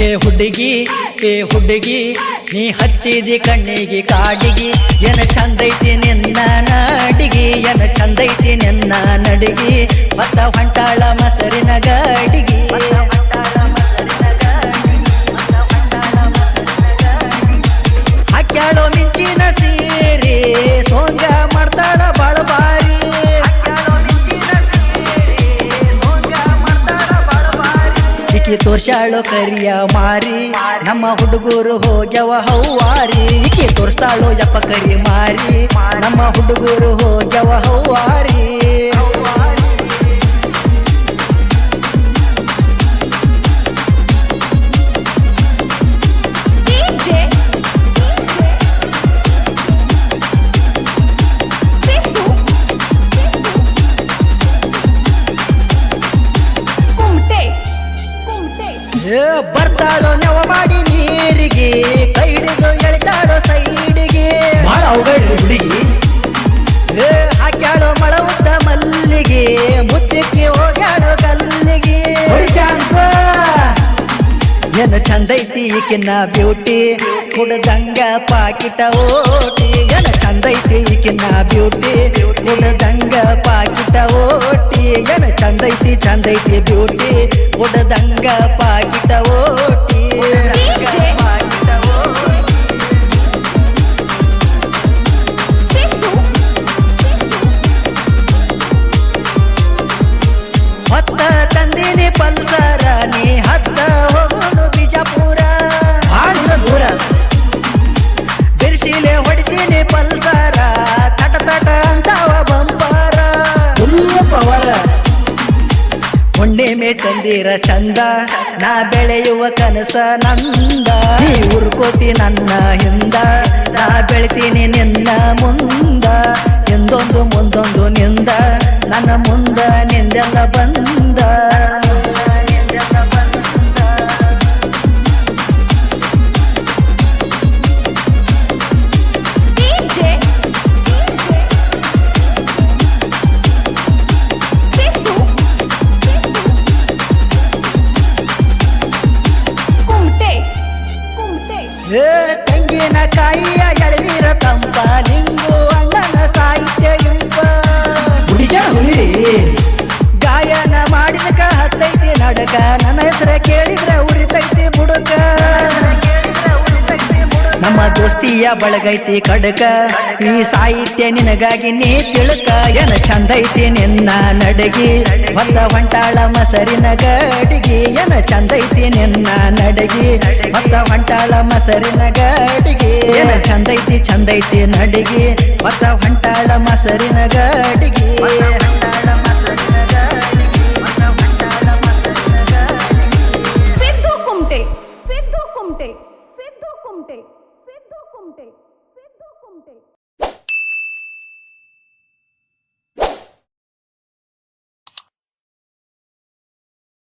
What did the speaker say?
ಹೇ ಹುಡುಗಿ, ಏ ಹುಡುಗಿ, ನೀ ಹಚ್ಚಿದಿ ಕಣ್ಣಿಗೆ ಕಾಡಿಗಿ. ಏನ ಚಂದೈತಿ ನಿನ್ನ ನಾಡಿಗಿ, ಏನ ಚಂದೈತಿ ನಿನ್ನ ನಡಿಗಿ. ಮತ್ತ ಹೊಂಟಾಳ ಮಸರಿನ ಗಾಡಿಗಿ ಈಕಿ ತೋರ್ಸಾಳು ಕರಿಯ ಮಾರಿ. ನಮ್ಮ ಹುಡುಗರು ಹೋಗ್ಯವ ಹೌವಾರಿ ಈಕಿ ತೋರ್ಸಾಳು ಯಪ್ಪ ಕರಿ ಮಾರಿ. ನಮ್ಮ ಹುಡುಗರು ಹೋಗ್ಯವ ಹೌವಾರಿ ಬರ್ತಾಳೋ ನೆವ ಮಾಡಿ ನೀರಿಗೆ ಕೈ ಹಿಡಿದು ಎಳಿತಾಳೋ ಸೈಡಿಗೆ. ಭಾಳ ಅವಘಡ್ರಿ ಹುಡುಗಿ. ಏ ಹಾಕ್ಯಾಳೋ ಮಳ ಉದ್ದ ಮಲ್ಲಿಗೆ ಮುದ್ದಕ್ಕೆ ಹೋಗ್ಯಾಳೋ ಕಲ್ಲಿಗೆ ಏನು ಚಂದ ಐತಿ ಚಂದೈತಿ ಈಕಿನ ಬ್ಯೂಟಿ ಕುಡ್ದಂಗ ಪಾಕಿಟ ಓಟಿ. ಏನ ಚಂದೈತಿ ಈಕಿನ ಬ್ಯೂಟಿ ಕುಡ್ದಂಗ ಚಂದೈತಿ ಬ್ಯೂಟಿ ಒಡದಂಗ ಪಾಕಿಟ ಓಟಿ. ಚಂದಿರ ಚಂದ, ನಾ ಬೆಳೆಯುವ ಕನಸ ನಂದ. ಉರ್ಕೋತಿ ನನ್ನ ಹಿಂದ, ನಾ ಬೆಳಿತೀನಿ ನಿನ್ನ ಮುಂದ. ಎಂದೊಂದು ಮುಂದೊಂದು ನಿಂದ, ನನ್ನ ಮುಂದ ನಿಂದೆಲ್ಲ ಬಂದ. ನನ್ನ ಹೆಸರ ಕೇಳಿದ್ರೆ ಉರಿತೈತಿ ಬುಡಕ. ನಮ್ಮ ದೋಸ್ತಿಯ ಬಳಗೈತಿ ಕಡಕ. ಈ ಸಾಹಿತ್ಯ ನಿನಗಾಗಿ ನೀ ತಿಳುಕ. ಏನ ಚಂದೈತಿ ನಿನ್ನ ನಡಗಿ. ಹೊತ್ತ ಹೊಂಟಾಳ ಮಸರಿನ ಗಡಿಗಿ. ಏನ ಚಂದೈತಿ ನಿನ್ನ ನಡಗಿ. ಹೊತ್ತ ಹೊಂಟಾಳ ಮಸರಿನ ಗಡಿಗಿ. ಏನ ಚಂದೈತಿ ಚಂದೈತಿ ನಡಗಿ. ಹೊತ್ತ ಹೊಂಟಾಳ ಮಸರಿನ ಗಡಿಗಿ. ¡Suscríbete al canal!